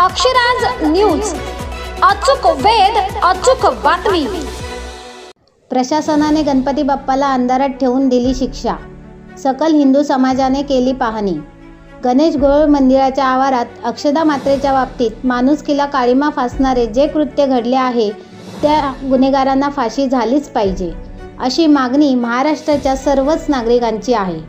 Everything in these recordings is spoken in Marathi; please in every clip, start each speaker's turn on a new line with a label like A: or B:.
A: अक्षराज न्यूज. अचूक वेध अचूक बातमी.
B: प्रशासनाने गणपती बाप्पाला अंधारात ठेवून दिली शिक्षा. सकल हिंदू समाजाने केली पाहणी. गणेश गोळ मंदिराच्या आवारात अक्षदा मात्रेच्या बाबतीत माणुसकीला काळीमा फासणारे जे कृत्य घडले आहे त्या गुन्हेगारांना फाशी झालीच पाहिजे अशी मागणी महाराष्ट्राच्या सर्वच नागरिकांची आहे.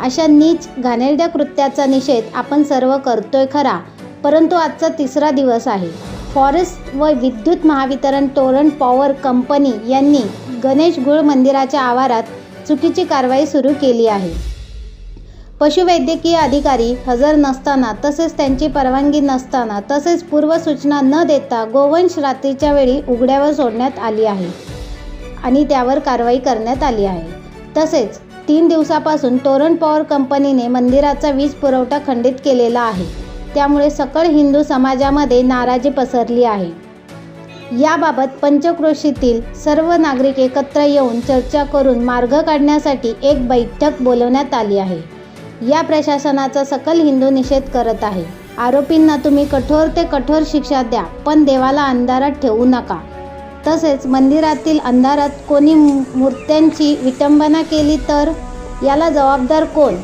B: अशा नीच घाणेरड्या कृत्याचा निषेध आपण सर्व करतोय खरा. परंतु आजचा तिसरा दिवस आहे. फॉरेस्ट व विद्युत महावितरण टोरंट पॉवर कंपनी यांनी गणेश गुळ मंदिराच्या आवारात चुकीची कारवाई सुरू केली आहे. पशुवैद्यकीय अधिकारी हजर नसताना तसेच त्यांची परवानगी नसताना तसेच पूर्वसूचना न देता गोवंश रात्रीच्या वेळी उघड्यावर सोडण्यात आली आहे आणि त्यावर कारवाई करण्यात आली आहे. तसेच तीन दिवसापासून टोरंट पॉवर कंपनीने मंदिराचा वीज पुरवठा खंडित केलेला आहे. त्यामुळे सकळ हिंदू समाजामध्ये नाराजी पसरली आहे. याबाबत पंचक्रोशीतील सर्व नागरिक एकत्र येऊन चर्चा करून मार्ग काढण्यासाठी एक बैठक बोलवण्यात आली आहे. या प्रशासनाचा सकल हिंदू निषेध करत आहे. आरोपींना तुम्ही कठोर ते कठोर शिक्षा द्या पण देवाला अंधारात ठेवू नका. तसेच मंदिरातील अंधारात कोणी मूर्त्यांची विटंबना केली तर? याला जबाबदार कोण?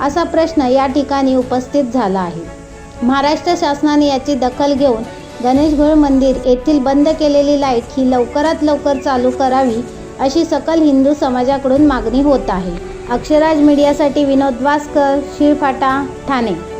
B: असा प्रश्न या ठिकाणी उपस्थित झाला आहे. महाराष्ट्र शासनाने याची दखल घेऊन गणेशघोळ मंदिर येथील बंद केलेली लाइट ही लवकरात लवकर चालू करावी अशी सकल हिंदू समाजाकडून मागणी होत आहे. अक्षराज मीडियासाठी विनोद वासकर शिरफाटा ठाणे.